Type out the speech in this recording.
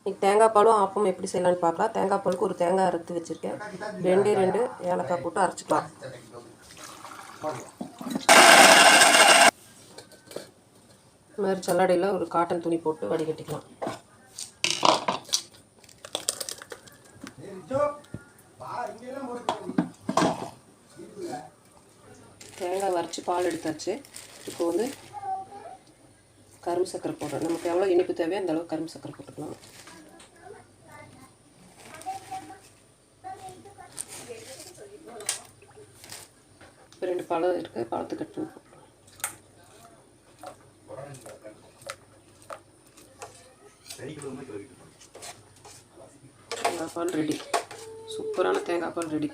இன்றைக்கி தேங்காய் பாலும் ஆப்பம் எப்படி செய்யலாம்னு பார்க்கலாம். தேங்காய் பாலுக்கு ஒரு தேங்காய் அறுத்து வச்சுருக்கேன். ரெண்டே ரெண்டு ஏலக்காய் போட்டு அரைச்சிக்கலாம். இது மாதிரி சல்லடையில் ஒரு காட்டன் துணி போட்டு வடிகட்டிக்கலாம். தேங்காய் வரைச்சி பால் எடுத்தாச்சு. இப்போ வந்து கரும்பு சக்கரை போடுறோம். நமக்கு எவ்வளோ இனிப்பு தேவையோ அந்த அளவுக்கு கரும்பு சக்கரை போட்டுக்கலாம். இப்போ ரெண்டு பழம் இருக்குது பழத்தை கட் பண்ணி போட்டுருவோம் தேங்காய் பால் ரெடி சூப்பரான தேங்காய் பால் ரெடி